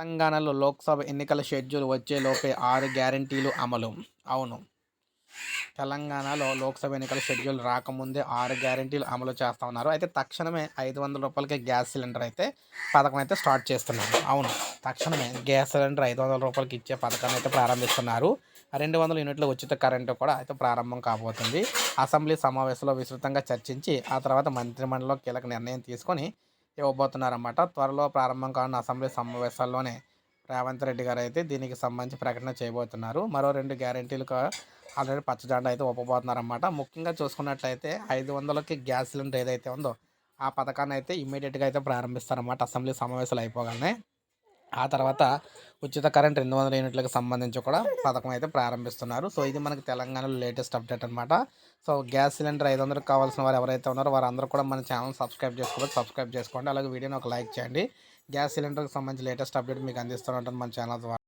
తెలంగాణలో లోక్సభ ఎన్నికల షెడ్యూల్ వచ్చే లోపే ఆరు గ్యారంటీలు అమలు. అవును. తెలంగాణలో లోక్సభ ఎన్నికల షెడ్యూల్ రాకముందే ఆరు గ్యారంటీలు అమలు చేస్తూ ఉన్నారు అయితే తక్షణమే ఐదు వందల రూపాయలకి గ్యాస్ సిలిండర్ అయితే పథకం అయితే స్టార్ట్ చేస్తున్నారు. అవును. తక్షణమే గ్యాస్ సిలిండర్ ఐదు వందల రూపాయలకి ఇచ్చే పథకాన్ని అయితే ప్రారంభిస్తున్నారు. రెండు వందల యూనిట్ల ఉచిత కరెంటు కూడా అయితే ప్రారంభం కాబోతుంది. అసెంబ్లీ సమావేశంలో విస్తృతంగా చర్చించి ఆ తర్వాత మంత్రిమండలిలో కీలక నిర్ణయం తీసుకొని ఇవ్వబోతున్నారన్నమాట. త్వరలో ప్రారంభం కానున్న అసెంబ్లీ సమావేశాల్లోనే రేవంత్ రెడ్డి గారు అయితే దీనికి సంబంధించి ప్రకటన చేయబోతున్నారు. మరో రెండు గ్యారంటీలకు ఆల్రెడీ పచ్చజెండా అయితే ఒప్పబోతున్నారన్నమాట ముఖ్యంగా చూసుకున్నట్లయితే ఐదు వందలకి గ్యాస్ సిలిండర్ ఏదైతే ఉందో ఆ పథకాన్ని అయితే ఇమీడియట్గా అయితే ప్రారంభిస్తారన్నమాట. అసెంబ్లీ సమావేశాలు అయిపోగానే ఆ తర్వాత ఉచిత కరెంట్ రెండు వందల యూనిట్లకు సంబంధించి కూడా పథకం అయితే ప్రారంభిస్తున్నారు. సో ఇది మనకి తెలంగాణలో లేటెస్ట్ అప్డేట్ అనమాట సో గ్యాస్ సిలిండర్ ఐదు వందలకు కావాల్సిన వారు ఎవరైతే ఉన్నారో వారందరూ కూడా మన ఛానల్ సబ్స్క్రైబ్ చేసుకోవచ్చు సబ్స్క్రైబ్ చేసుకోండి. అలాగే వీడియోని ఒక లైక్ చేయండి. గ్యాస్ సిలిండర్కి సంబంధించి లేటెస్ట్ అప్డేట్ మీకు అందిస్తూ ఉంటాను మన ఛానల్ ద్వారా.